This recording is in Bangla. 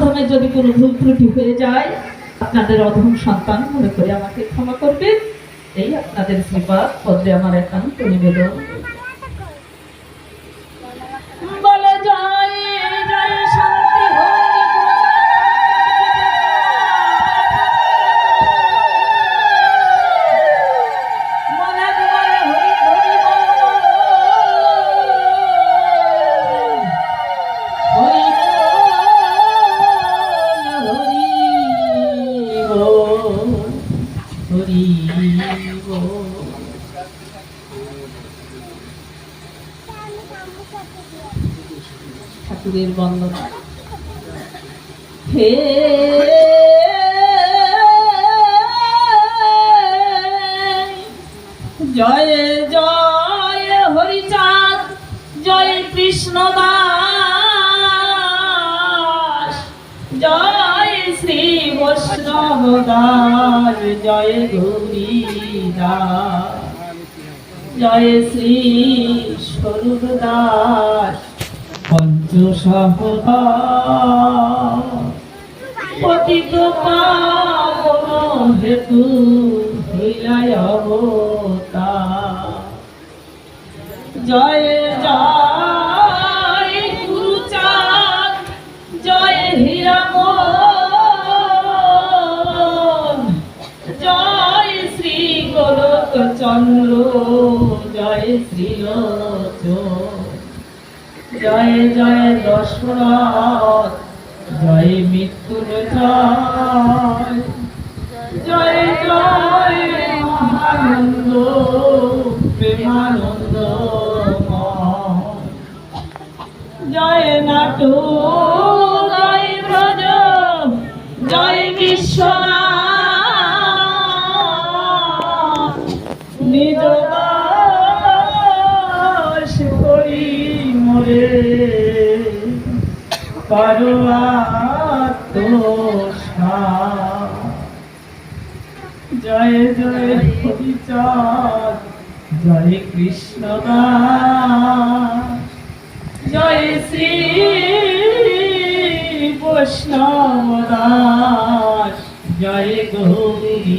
মাধ্যমে যদি কোনো ভুল ত্রুটি হয়ে যায়, আপনাদের অধম সন্তান মনে করে আমাকে ক্ষমা করবেন। এই আপনাদের কৃপা পদ্মে আমার একান্ত নিবেদন। বল। ঠাকুরের হে জয় জয় হরিচাঁদ জয় কৃষ্ণ দাস জয় বৈষ্ণব দাস জয় গৌরী জয় শ্রী স্বরূপ দাস হেতু অবতার। জয় জয় চন্দ্র জয় শ্রীলোচন জয় জয় দশরথ, জয় মৃত্যুর জয়। জয় মহানন্দ, প্রেমানন্দ জয় নাটু জয় ব্রজ, জয় বিশ্বনাথ নিজ করি মোরে। জয় জয় হরিচাঁদ জয় কৃষ্ণ জয় শ্রী বৈষ্ণব দাস। জয় গৌরী